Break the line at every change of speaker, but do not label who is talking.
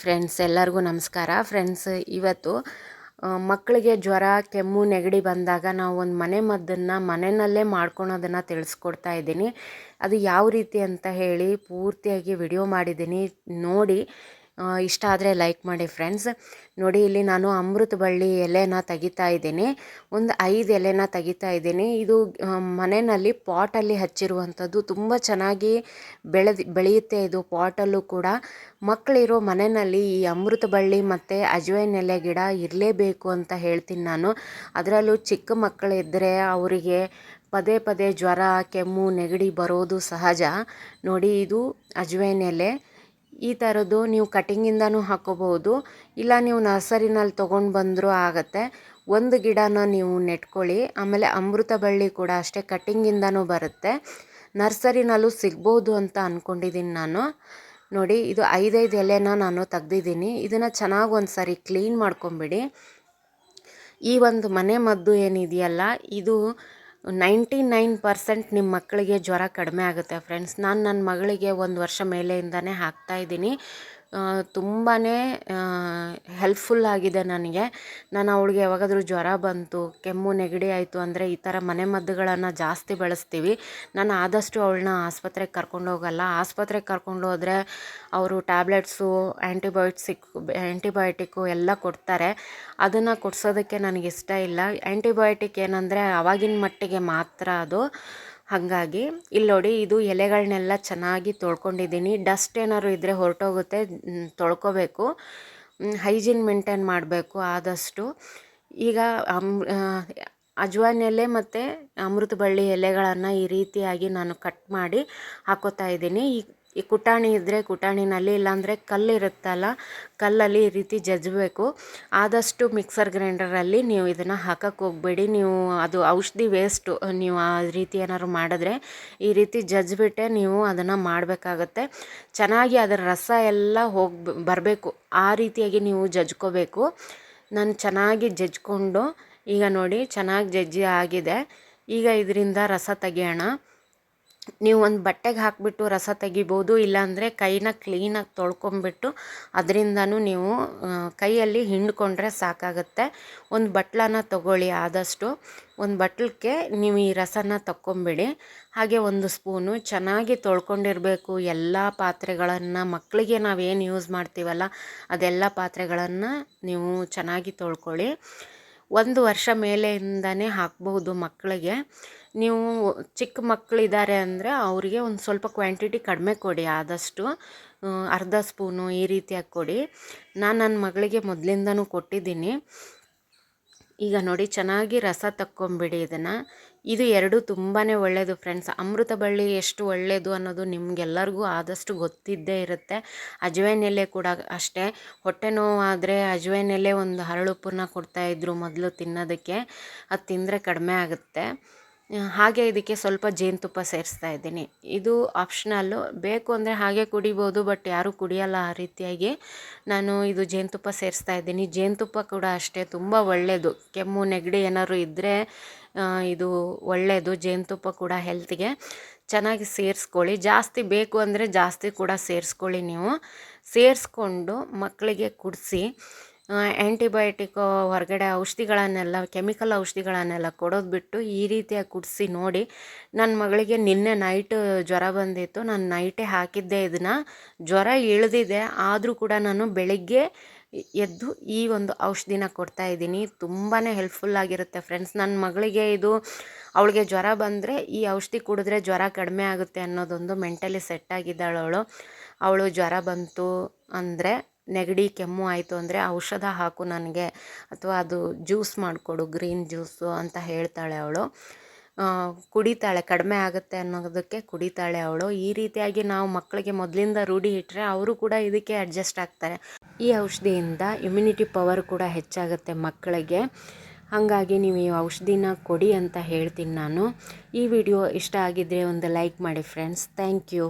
Friends, ಎಲ್ಲರಿಗೂ ನಮಸ್ಕಾರ. Friends, ಇವತ್ತು ಮಕ್ಕಳಿಗೆ ಜ್ವರ, ಕೆಮ್ಮು, ನೆಗಡಿ ಬಂದಾಗ ನಾವು ಒಂದು ಮನೆ ಮದ್ದನ್ನು ಮನೆಯಲ್ಲೇ ಮಾಡ್ಕೊಳೋದನ್ನು ತಿಳಿಸ್ಕೊಡ್ತಾ ಇದ್ದೀನಿ. ಅದು ಯಾವ ರೀತಿ ಅಂತ ಹೇಳಿ ಪೂರ್ತಿಯಾಗಿ ವಿಡಿಯೋ ಮಾಡಿದ್ದೀನಿ. ನೋಡಿ ಇಷ್ಟ ಆದರೆ ಲೈಕ್ ಮಾಡಿ ಫ್ರೆಂಡ್ಸ್ ನೋಡಿ, ಇಲ್ಲಿ ನಾನು ಅಮೃತ ಬಳ್ಳಿ ಎಲೆನ ತೆಗಿತಾ ಇದ್ದೀನಿ. ಒಂದು ಐದು ಎಲೆನ ತೆಗಿತಾ ಇದ್ದೀನಿ. ಇದು ಮನೆಯಲ್ಲಿ ಪಾಟಲ್ಲಿ ಹಚ್ಚಿರುವಂಥದ್ದು ತುಂಬ ಚೆನ್ನಾಗಿ ಬೆಳೆದು, ಬೆಳೆಯುತ್ತೆ ಇದು ಪಾಟಲ್ಲೂ ಕೂಡ. ಮಕ್ಕಳಿರೋ ಮನೆಯಲ್ಲಿ ಈ ಅಮೃತ ಬಳ್ಳಿ ಮತ್ತು ಅಜ್ವೈನ್ ಎಲೆ ಗಿಡ ಇರಲೇಬೇಕು ಅಂತ ಹೇಳ್ತೀನಿ ನಾನು. ಅದರಲ್ಲೂ ಚಿಕ್ಕ ಮಕ್ಕಳಿದ್ದರೆ ಅವರಿಗೆ ಪದೇ ಪದೇ ಜ್ವರ, ಕೆಮ್ಮು, ನೆಗಡಿ ಬರೋದು ಸಹಜ. ನೋಡಿ, ಇದು ಅಜ್ವೈನ್ ಎಲೆ. ಈ ಥರದ್ದು ನೀವು ಕಟಿಂಗಿಂದನೂ ಹಾಕೋಬಹುದು. ಇಲ್ಲ ನೀವು ನರ್ಸರಿನಲ್ಲಿ ತೊಗೊಂಡು ಬಂದರೂ ಆಗುತ್ತೆ. ಒಂದು ಗಿಡನ ನೀವು ನೆಟ್ಕೊಳ್ಳಿ. ಆಮೇಲೆ ಅಮೃತ ಬಳ್ಳಿ ಕೂಡ ಅಷ್ಟೇ ಕಟಿಂಗಿಂದನೂ ಬರುತ್ತೆ. ನರ್ಸರಿನಲ್ಲೂ ಸಿಗ್ಬೋದು ಅಂತ ಅಂದ್ಕೊಂಡಿದ್ದೀನಿ ನಾನು. ನೋಡಿ, ಇದು ಐದೈದು ಎಲೆನ ನಾನು ತೆಗ್ದಿದ್ದೀನಿ. ಇದನ್ನು ಚೆನ್ನಾಗಿ ಒಂದು ಸಾರಿ ಕ್ಲೀನ್ ಮಾಡ್ಕೊಂಬಿಡಿ. ಈ ಒಂದು ಮನೆ ಮದ್ದು ಏನಿದೆಯಲ್ಲ, ಇದು ನೈಂಟಿ ನೈನ್ ಪರ್ಸೆಂಟ್ ನಿಮ್ಮ ಮಕ್ಕಳಿಗೆ ಜ್ವರ ಕಡಿಮೆ ಆಗುತ್ತೆ ಫ್ರೆಂಡ್ಸ್ ನಾನು ನನ್ನ ಮಗಳಿಗೆ ಒಂದು ವರ್ಷ ಮೇಲೆಯಿಂದನೇ ಹಾಕ್ತಾ ಇದ್ದೀನಿ. ತುಂಬಾ ಹೆಲ್ಪ್ಫುಲ್ ಆಗಿದೆ ನನಗೆ. ನಾನು ಅವಳಿಗೆ ಯಾವಾಗಾದರೂ ಜ್ವರ ಬಂತು, ಕೆಮ್ಮು ನೆಗಡಿ ಆಯಿತು ಅಂದರೆ ಈ ಥರ ಮನೆ ಮದ್ದುಗಳನ್ನು ಜಾಸ್ತಿ ಬಳಸ್ತೀವಿ. ನಾನು ಆದಷ್ಟು ಅವಳನ್ನ ಆಸ್ಪತ್ರೆಗೆ ಕರ್ಕೊಂಡು ಹೋಗಲ್ಲ. ಆಸ್ಪತ್ರೆಗೆ ಕರ್ಕೊಂಡು ಹೋದರೆ ಅವರು ಟ್ಯಾಬ್ಲೆಟ್ಸು ಆ್ಯಂಟಿಬಯೋಟಿಕ್ ಆ್ಯಂಟಿಬಯೋಟಿಕ್ಕು ಎಲ್ಲ ಕೊಡ್ತಾರೆ. ಅದನ್ನು ಕೊಡ್ಸೋದಕ್ಕೆ ನನಗೆ ಇಷ್ಟ ಇಲ್ಲ. ಆ್ಯಂಟಿಬಯೋಟಿಕ್ ಏನಂದರೆ ಆವಾಗಿನ ಮಟ್ಟಿಗೆ ಮಾತ್ರ ಅದು. ಹಾಗಾಗಿ ಇಲ್ಲಿ ಇದು ಎಲೆಗಳನ್ನೆಲ್ಲ ಚೆನ್ನಾಗಿ ತೊಳ್ಕೊಂಡಿದ್ದೀನಿ. ಡಸ್ಟ್ ಏನಾದ್ರು ಇದ್ದರೆ ಹೊರಟೋಗುತ್ತೆ ತೊಳ್ಕೊಬೇಕು. ಹೈಜೀನ್ ಮೇಂಟೈನ್ ಮಾಡಬೇಕು ಆದಷ್ಟು. ಈಗ ಅಮ್ ಅಜ್ವಾನ್ ಎಲೆ ಮತ್ತು ಅಮೃತ ಬಳ್ಳಿ ಎಲೆಗಳನ್ನು ಈ ರೀತಿಯಾಗಿ ನಾನು ಕಟ್ ಮಾಡಿ ಹಾಕೋತಾ ಇದ್ದೀನಿ. ಈ ಈ ಕುಟಾಣಿ ಇದ್ದರೆ ಕುಟಾಣಿನಲ್ಲಿ, ಇಲ್ಲಾಂದರೆ ಕಲ್ಲಿರುತ್ತಲ್ಲ ಕಲ್ಲಲ್ಲಿ ಈ ರೀತಿ ಜಜ್ಜಬೇಕು ಆದಷ್ಟು ಮಿಕ್ಸರ್ ಗ್ರೈಂಡರಲ್ಲಿ ನೀವು ಇದನ್ನು ಹಾಕಕ್ಕೆ ಹೋಗಬೇಡಿ. ನೀವು ಅದು ಔಷಧಿ ವೇಸ್ಟು, ನೀವು ಆ ರೀತಿ ಏನಾದ್ರು ಮಾಡಿದ್ರೆ ಈ ರೀತಿ ಜಜ್ಜಿಬಿಟ್ಟೆ ನೀವು ಅದನ್ನು ಮಾಡಬೇಕಾಗತ್ತೆ. ಚೆನ್ನಾಗಿ ಅದರ ರಸ ಎಲ್ಲ ಹೋಗಿ ಬರಬೇಕು. ಆ ರೀತಿಯಾಗಿ ನೀವು ಜಜ್ಕೋಬೇಕು. ನಾನು ಚೆನ್ನಾಗಿ ಜಜ್ಕೊಂಡು, ಈಗ ನೋಡಿ ಚೆನ್ನಾಗಿ ಜಜ್ಜಿ ಆಗಿದೆ. ಈಗ ಇದರಿಂದ ರಸ ತೆಗಿಯೋಣ. ನೀವು ಒಂದು ಬಟ್ಟೆಗೆ ಹಾಕಿಬಿಟ್ಟು ರಸ ತೆಗಿಬೋದು, ಇಲ್ಲಾಂದರೆ ಕೈನ ಕ್ಲೀನಾಗಿ ತೊಳ್ಕೊಂಬಿಟ್ಟು ಅದರಿಂದನೂ ನೀವು ಕೈಯಲ್ಲಿ ಹಿಂಡ್ಕೊಂಡ್ರೆ ಸಾಕಾಗುತ್ತೆ. ಒಂದು ಬಟ್ಲನ್ನ ತಗೊಳ್ಳಿ ಆದಷ್ಟು. ಒಂದು ಬಟ್ಲಕ್ಕೆ ನೀವು ಈ ರಸನ ತಕ್ಕೊಂಬಿಡಿ. ಹಾಗೆ ಒಂದು ಸ್ಪೂನು ಚೆನ್ನಾಗಿ ತೊಳ್ಕೊಂಡಿರಬೇಕು. ಎಲ್ಲ ಪಾತ್ರೆಗಳನ್ನು ಮಕ್ಕಳಿಗೆ ನಾವೇನು ಯೂಸ್ ಮಾಡ್ತೀವಲ್ಲ, ಅದೆಲ್ಲ ಪಾತ್ರೆಗಳನ್ನು ನೀವು ಚೆನ್ನಾಗಿ ತೊಳ್ಕೊಳ್ಳಿ. ಒಂದು ವರ್ಷ ಮೇಲೆಯಿಂದನೇ ಹಾಕ್ಬಹುದು ಮಕ್ಕಳಿಗೆ. ನೀವು ಚಿಕ್ಕ ಮಕ್ಕಳಿದ್ದಾರೆ ಅಂದರೆ ಅವರಿಗೆ ಒಂದು ಸ್ವಲ್ಪ ಕ್ವಾಂಟಿಟಿ ಕಡಿಮೆ ಕೊಡಿ ಆದಷ್ಟು. ಅರ್ಧ ಸ್ಪೂನು ಈ ರೀತಿಯಾಗಿ ಕೊಡಿ. ನಾನು ನನ್ನ ಮಗಳಿಗೆ ಮೊದಲಿಂದನೂ ಕೊಟ್ಟಿದ್ದೀನಿ. ಈಗ ನೋಡಿ ಚೆನ್ನಾಗಿ ರಸ ತಕ್ಕೊಂಬಿಡಿ ಇದನ್ನು. ಇದು ಎರಡು ತುಂಬಾ ಒಳ್ಳೆಯದು ಫ್ರೆಂಡ್ಸ್. ಅಮೃತ ಬಳ್ಳಿ ಎಷ್ಟು ಒಳ್ಳೆಯದು ಅನ್ನೋದು ನಿಮಗೆಲ್ಲರಿಗೂ ಆದಷ್ಟು ಗೊತ್ತಿದ್ದೇ ಇರುತ್ತೆ. ಅಜ್ವೈನ್ ಎಲೆ ಕೂಡ ಅಷ್ಟೇ. ಹೊಟ್ಟೆ ನೋವಾದರೆ ಎಲೆ ಒಂದು ಹರಳುಪ್ಪನ್ನ ಕೊಡ್ತಾಯಿದ್ರು ಮೊದಲು ತಿನ್ನೋದಕ್ಕೆ. ಅದು ತಿಂದರೆ ಕಡಿಮೆ ಆಗುತ್ತೆ. ಹಾಗೆ ಇದಕ್ಕೆ ಸ್ವಲ್ಪ ಜೇನುತುಪ್ಪ ಸೇರಿಸ್ತಾ ಇದ್ದೀನಿ. ಇದು ಆಪ್ಷನಲ್ಲು ಬೇಕು ಅಂದರೆ ಹಾಗೆ ಕುಡಿಬೋದು ಬಟ್ ಯಾರೂ ಕುಡಿಯಲ್ಲ ಆ ರೀತಿಯಾಗಿ. ನಾನು ಇದು ಜೇನುತುಪ್ಪ ಸೇರಿಸ್ತಾ ಇದ್ದೀನಿ. ಜೇನುತುಪ್ಪ ಕೂಡ ಅಷ್ಟೇ, ತುಂಬ ಒಳ್ಳೆಯದು ಕೆಮ್ಮು, ನೆಗಡಿ ಏನಾದ್ರು ಇದ್ದರೆ ಇದು ಒಳ್ಳೆಯದು ಜೇನುತುಪ್ಪ ಕೂಡ ಹೆಲ್ತ್ಗೆ ಚೆನ್ನಾಗಿ ಸೇರಿಸ್ಕೊಳ್ಳಿ. ಜಾಸ್ತಿ ಬೇಕು ಅಂದರೆ ಜಾಸ್ತಿ ಕೂಡ ಸೇರಿಸ್ಕೊಳ್ಳಿ ನೀವು. ಸೇರಿಸ್ಕೊಂಡು ಮಕ್ಕಳಿಗೆ ಕುಡಿಸಿ ಆ್ಯಂಟಿಬಯೋಟಿಕ್ ಹೊರಗಡೆ ಔಷಧಿಗಳನ್ನೆಲ್ಲ ಕೆಮಿಕಲ್ ಔಷಧಿಗಳನ್ನೆಲ್ಲ ಕೊಡೋದು ಬಿಟ್ಟು ಈ ರೀತಿಯಾಗಿ ಕುಡಿಸಿ ನೋಡಿ ನನ್ನ ಮಗಳಿಗೆ ನಿನ್ನೆ ನೈಟ್ ಜ್ವರ ಬಂದಿತ್ತು. ನಾನು ನೈಟೇ ಹಾಕಿದ್ದೆ ಇದನ್ನು ಜ್ವರ ಇಳಿದಿದೆ. ಆದರೂ ಕೂಡ ನಾನು ಬೆಳಿಗ್ಗೆ ಎದ್ದು ಈ ಒಂದು ಔಷಧಿನ ಕೊಡ್ತಾ ಇದ್ದೀನಿ. ತುಂಬಾ ಹೆಲ್ಪ್ಫುಲ್ ಆಗಿರುತ್ತೆ ಫ್ರೆಂಡ್ಸ್ ನನ್ನ ಮಗಳಿಗೆ ಇದು, ಅವಳಿಗೆ ಜ್ವರ ಬಂದರೆ ಈ ಔಷಧಿ ಕುಡಿದ್ರೆ ಜ್ವರ ಕಡಿಮೆ ಆಗುತ್ತೆ ಅನ್ನೋದೊಂದು ಮೆಂಟಲಿ ಸೆಟ್ ಆಗಿದ್ದಾಳು ಅವಳು ಅವಳು ಜ್ವರ ಬಂತು ಅಂದರೆ ನೆಗಡಿ, ಕೆಮ್ಮು ಆಯಿತು ಅಂದರೆ ಔಷಧ ಹಾಕು ನನಗೆ. ಅಥವಾ ಅದು ಜ್ಯೂಸ್ ಮಾಡಿಕೊಡು, ಗ್ರೀನ್ ಜ್ಯೂಸು ಅಂತ ಹೇಳ್ತಾಳೆ ಅವಳು. ಕುಡಿತಾಳೆ, ಕಡಿಮೆ ಆಗುತ್ತೆ ಅನ್ನೋದಕ್ಕೆ ಕುಡಿತಾಳೆ ಅವಳು. ಈ ರೀತಿಯಾಗಿ ನಾವು ಮಕ್ಕಳಿಗೆ ಮೊದಲಿಂದ ರೂಢಿ ಇಟ್ಟರೆ ಅವರು ಕೂಡ ಇದಕ್ಕೆ ಅಡ್ಜಸ್ಟ್ ಆಗ್ತಾರೆ. ಈ ಔಷಧಿಯಿಂದ ಇಮ್ಯುನಿಟಿ ಪವರ್ ಕೂಡ ಹೆಚ್ಚಾಗುತ್ತೆ ಮಕ್ಕಳಿಗೆ. ಹಾಗಾಗಿ ನೀವು ಈ ಔಷಧಿನ ಕೊಡಿ ಅಂತ ಹೇಳ್ತೀನಿ ನಾನು. ಈ ವಿಡಿಯೋ ಇಷ್ಟ ಆಗಿದ್ದರೆ ಒಂದು ಲೈಕ್ ಮಾಡಿ ಫ್ರೆಂಡ್ಸ್ ಥ್ಯಾಂಕ್ ಯು